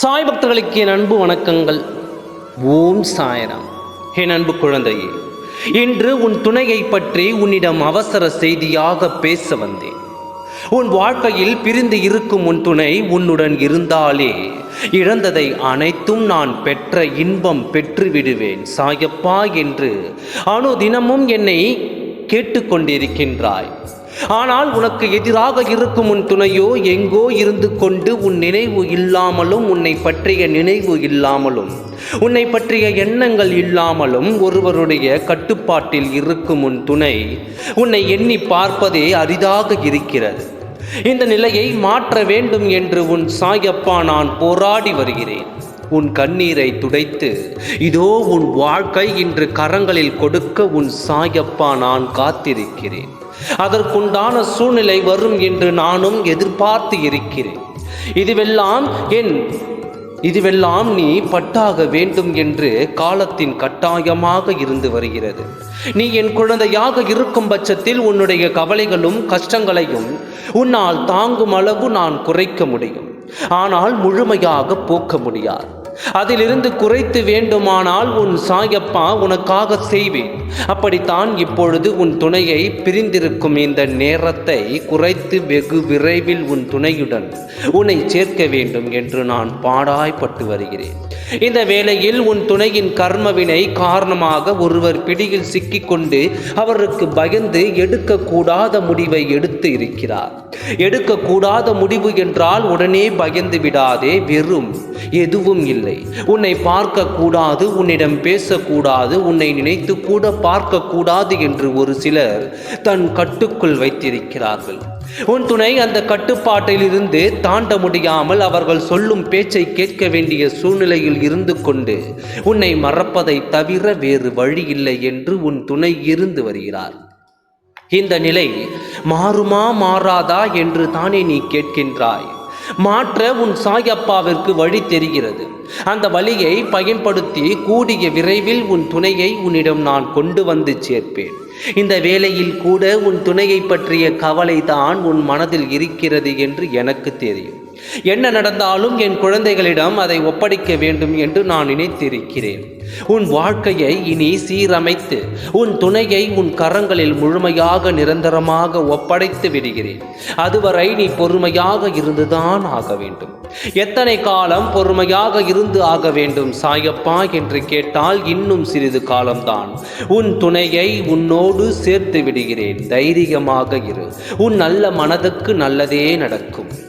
சாய் பக்தர்களுக்கு என் அன்பு வணக்கங்கள். ஓம் சாயராம். என் அன்பு குழந்தையே இன்று உன் துணையை பற்றி உன்னிடம் அவசர செய்தியாக பேச வந்தேன். உன் வாழ்க்கையில் பிரிந்து இருக்கும் உன் துணை உன்னுடன் இருந்தாலே இழந்ததை அனைத்தும் நான் பெற்ற இன்பம் பெற்று விடுவேன் சாயப்பா என்று அணு தினமும் என்னை கேட்டுக்கொண்டிருக்கின்றாய். ஆனால் உனக்கு எதிராக இருக்கும் உன் துணையோ எங்கோ இருந்து கொண்டு உன் நினைவு இல்லாமலும் உன்னை பற்றிய நினைவு இல்லாமலும் உன்னை பற்றிய எண்ணங்கள் இல்லாமலும் ஒருவருடைய கட்டுப்பாட்டில் இருக்கும் உன் துணை உன்னை எண்ணி பார்ப்பதே அரிதாக இருக்கிறது. இந்த நிலையை மாற்ற வேண்டும் என்று உன் சாயப்பா நான் போராடி வருகிறேன். உன் கண்ணீரை துடைத்து இதோ உன் வாழ்க்கை இன்று கரங்களில் கொடுக்க உன் சாயப்பா நான் காத்திருக்கிறேன். அதற்குண்டான சூழ்நிலை வரும் என்று நானும் எதிர்பார்த்து இருக்கிறேன். இதுவெல்லாம் என் இதுவெல்லாம் நீ பட்டாக வேண்டும் என்று காலத்தின் கட்டாயமாக இருந்து வருகிறது. நீ என் குழந்தையாக இருக்கும் பட்சத்தில் உன்னுடைய கவலைகளும் கஷ்டங்களையும் உன்னால் தாங்கும் அளவு நான் குறைக்க முடியும். ஆனால் முழுமையாக போக்க முடியாது. அதிலிருந்து குறைத்து வேண்டுமானால் உன் சாயப்பா உனக்காக செய்வேன். அப்படித்தான் இப்பொழுது உன் துணையை பிரிந்திருக்கும் இந்த நேரத்தை குறைத்து வெகு விரைவில் உன் துணையுடன் உன்னை சேர்க்க வேண்டும் என்று நான் பாடாய்ப்பட்டு வருகிறேன். இந்த வேளையில் உன் துணையின் கர்மவினை காரணமாக ஒருவர் பிடியில் சிக்கிக்கொண்டு அவருக்கு பயந்து எடுக்கக்கூடாத முடிவை எடுத்து இருக்கிறார். எடுக்கக்கூடாத முடிவு என்றால் உடனே பயந்து விடாதே வெறும் எதுவும் இல்லை. உன்னை பார்க்க கூடாது உன்னிடம் பேசக்கூடாது உன்னை நினைத்து கூட பார்க்க கூடாது என்று ஒரு சிலர் தன் கட்டுக்குள் வைத்திருக்கிறார்கள். உன் துணை அந்த கட்டுப்பாட்டிலிருந்து தாண்ட முடியாமல் அவர்கள் சொல்லும் பேச்சை கேட்க வேண்டிய சூழ்நிலையில் இருந்து கொண்டு உன்னை மறப்பதை தவிர வேறு வழி இல்லை என்று உன் துணை இருந்து வருகிறார். இந்த நிலை மாறுமா மாறாதா என்று தானே நீ கேட்கின்றாய். மாற்ற உன் சாயப்பாவிற்கு வழி தெரிகிறது. அந்த வழியை பயன்படுத்தி கூடிய விரைவில் உன் துணையை உன்னிடம் நான் கொண்டு வந்து சேர்ப்பேன். இந்த வேளையில் கூட உன் துணையை பற்றிய கவலை தான் உன் மனதில் இருக்கிறது என்று எனக்கு தெரியும். என்ன நடந்தாலும் என் குழந்தைகளிடம் அதை ஒப்படைக்க வேண்டும் என்று நான் நினைத்திருக்கிறேன். உன் வாழ்க்கையை இனி சீரமைத்து உன் துணையை உன் கரங்களில் முழுமையாக நிரந்தரமாக ஒப்படைத்து விடுகிறேன். அதுவரை நீ பொறுமையாக இருந்துதான் ஆக வேண்டும். எத்தனை காலம் பொறுமையாக இருந்து ஆக வேண்டும் சாயப்பா என்று கேட்டால் இன்னும் சிறிது காலம்தான். உன் துணையை உன்னோடு சேர்த்து விடுகிறேன். தைரியமாக இரு. உன் நல்ல மனதுக்கு நல்லதே நடக்கும்.